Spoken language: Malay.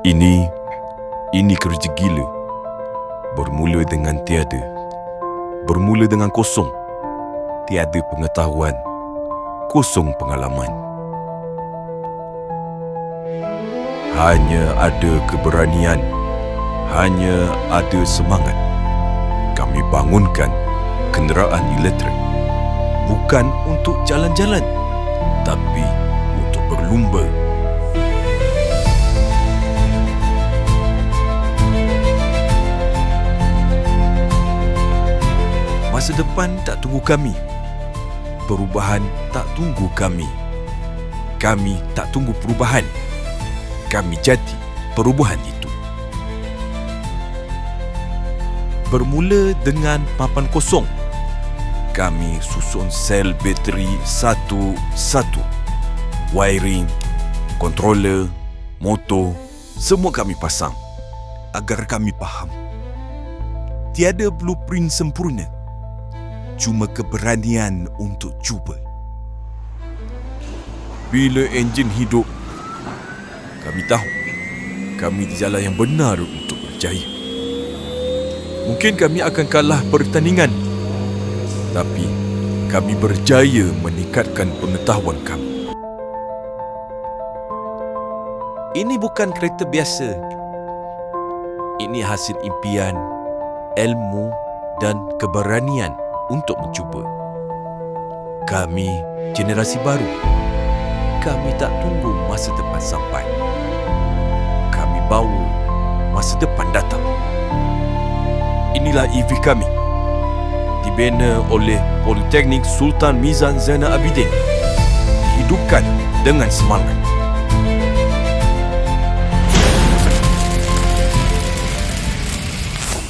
Ini, ini kerja gila. Bermula dengan tiada. Bermula dengan kosong. Tiada pengetahuan. Kosong pengalaman. Hanya ada keberanian. Hanya ada semangat. Kami bangunkan kenderaan elektrik. Bukan untuk jalan-jalan. Tapi untuk berlumba. Masa depan tak tunggu kami. Perubahan tak tunggu kami. Kami tak tunggu perubahan. Kami jadi perubahan itu. Bermula dengan papan kosong. Kami susun sel bateri satu-satu. Wiring, controller, motor, semua kami pasang agar kami faham. Tiada blueprint sempurna cuma keberanian untuk cuba. Bila enjin hidup, kami tahu kami di jalan yang benar untuk berjaya. Mungkin kami akan kalah pertandingan, tapi kami berjaya meningkatkan pengetahuan kami. Ini bukan kereta biasa. Ini hasil impian, ilmu dan keberanian untuk mencuba. Kami generasi baru. Kami tak tunggu masa depan sampai. Kami bawa masa depan datang. Inilah EV kami. Dibina oleh Politeknik Sultan Mizan Zainal Abidin. Dihidupkan dengan semangat.